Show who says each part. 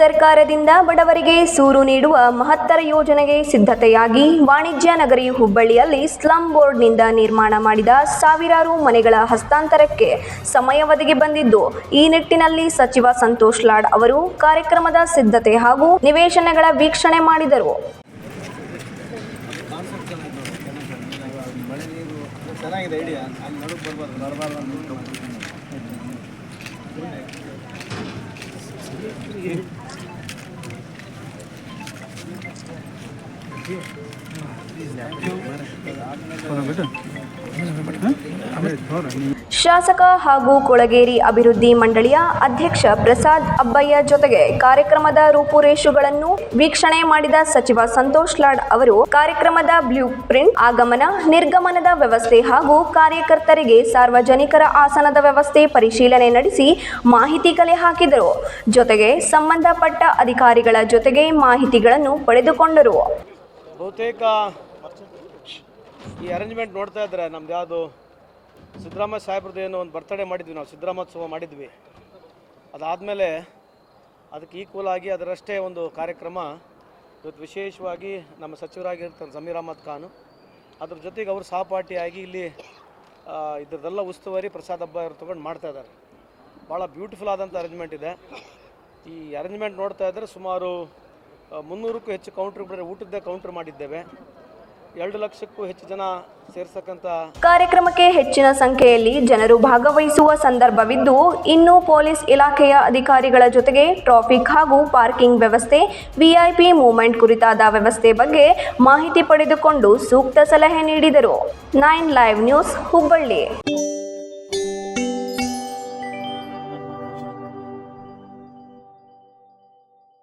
Speaker 1: ಸರ್ಕಾರದಿಂದ ಬಡವರಿಗೆ ಸೂರು ನೀಡುವ ಮಹತ್ತರ ಯೋಜನೆಗೆ ಸಿದ್ಧತೆಯಾಗಿ ವಾಣಿಜ್ಯ ನಗರಿ ಹುಬ್ಬಳ್ಳಿಯಲ್ಲಿ ಸ್ಲಂ ಬೋರ್ಡ್ನಿಂದ ನಿರ್ಮಾಣ ಮಾಡಿದ ಸಾವಿರಾರು ಮನೆಗಳ ಹಸ್ತಾಂತರಕ್ಕೆ ಸಮಯ ಒದಗಿ ಬಂದಿದ್ದು, ಈ ನಿಟ್ಟಿನಲ್ಲಿ ಸಚಿವ ಸಂತೋಷ್ ಲಾಡ್ ಅವರು ಕಾರ್ಯಕ್ರಮದ ಸಿದ್ಧತೆ ಹಾಗೂ ನಿವೇಶನಗಳ ವೀಕ್ಷಣೆ ಮಾಡಿದರು. ಶಾಸಕ ಹಾಗೂ ಕೊಳಗೇರಿ ಅಭಿವೃದ್ಧಿ ಮಂಡಳಿಯ ಅಧ್ಯಕ್ಷ ಪ್ರಸಾದ್ ಅಬ್ಬಯ್ಯ ಜೊತೆಗೆ ಕಾರ್ಯಕ್ರಮದ ರೂಪುರೇಷುಗಳನ್ನು ವೀಕ್ಷಣೆ ಮಾಡಿದ ಸಚಿವ ಸಂತೋಷ್ ಲಾಡ್ ಅವರು, ಕಾರ್ಯಕ್ರಮದ ಬ್ಲೂ ಪ್ರಿಂಟ್, ಆಗಮನ, ನಿರ್ಗಮನದ ವ್ಯವಸ್ಥೆ ಹಾಗೂ ಕಾರ್ಯಕರ್ತರಿಗೆ ಸಾರ್ವಜನಿಕರ ಆಸನದ ವ್ಯವಸ್ಥೆ ಪರಿಶೀಲನೆ ನಡೆಸಿ ಮಾಹಿತಿ ಕಲೆ ಹಾಕಿದರು. ಜೊತೆಗೆ ಸಂಬಂಧಪಟ್ಟ ಅಧಿಕಾರಿಗಳ ಜೊತೆಗೆ ಮಾಹಿತಿಗಳನ್ನು ಪಡೆದುಕೊಂಡರು.
Speaker 2: ಬಹುತೇಕ ಈ ಅರೇಂಜ್ಮೆಂಟ್ ನೋಡ್ತಾ ಇದ್ರೆ ನಮ್ದು ಯಾವುದು ಸಿದ್ದರಾಮಯ್ಯ ಸಾಹೇಬ್ರದ್ದು ಏನೋ ಒಂದು ಬರ್ತಡೇ ಮಾಡಿದ್ವಿ ನಾವು, ಸಿದ್ದರಾಮೋತ್ಸವ ಮಾಡಿದ್ವಿ. ಅದಾದಮೇಲೆ ಅದಕ್ಕೆ ಈಕ್ವಲ್ ಆಗಿ ಅದರಷ್ಟೇ ಒಂದು ಕಾರ್ಯಕ್ರಮ. ಇವತ್ತು ವಿಶೇಷವಾಗಿ ನಮ್ಮ ಸಚಿವರಾಗಿರ್ತಾರೆ ಜಮೀರ್ ಅಹಮದ್ ಖಾನ್. ಅದ್ರ ಜೊತೆಗೆ ಅವರು ಸಹಪಾಠಿಯಾಗಿ ಇಲ್ಲಿ ಇದ್ರದ್ದೆಲ್ಲ ಉಸ್ತುವಾರಿ ಪ್ರಸಾದ್ ಹಬ್ಬ ಅವ್ರು ತೊಗೊಂಡು ಮಾಡ್ತಾ ಇದ್ದಾರೆ. ಭಾಳ ಬ್ಯೂಟಿಫುಲ್ ಆದಂಥ ಅರೇಂಜ್ಮೆಂಟ್ ಇದೆ. ಈ ಅರೇಂಜ್ಮೆಂಟ್ ನೋಡ್ತಾ ಇದ್ದರೆ ಸುಮಾರು ಮುನ್ನೂರಕ್ಕೂ ಹೆಚ್ಚು ಕೌಂಟರ್ ಬಿಟ್ಟರೆ ಊಟದ್ದೇ ಕೌಂಟರ್ ಮಾಡಿದ್ದೇವೆ. ಎರಡು ಲಕ್ಷಕ್ಕೂ ಹೆಚ್ಚು ಜನ ಸೇರ್ಸಕ್ಕಂತ
Speaker 1: ಕಾರ್ಯಕ್ರಮಕ್ಕೆ ಹೆಚ್ಚಿನ ಸಂಖ್ಯೆಯಲ್ಲಿ ಜನರು ಭಾಗವಹಿಸುವ ಸಂದರ್ಭವಿದ್ದು, ಇನ್ನು ಪೊಲೀಸ್ ಇಲಾಖೆಯ ಅಧಿಕಾರಿಗಳ ಜೊತೆಗೆ ಟ್ರಾಫಿಕ್ ಹಾಗೂ ಪಾರ್ಕಿಂಗ್ ವ್ಯವಸ್ಥೆ ವಿಐಪಿ ಮೂವ್ಮೆಂಟ್ ಕುರಿತಾದ ವ್ಯವಸ್ಥೆ ಬಗ್ಗೆ ಮಾಹಿತಿ ಪಡೆದುಕೊಂಡು ಸೂಕ್ತ ಸಲಹೆ ನೀಡಿದರು. Nine live news Hubballi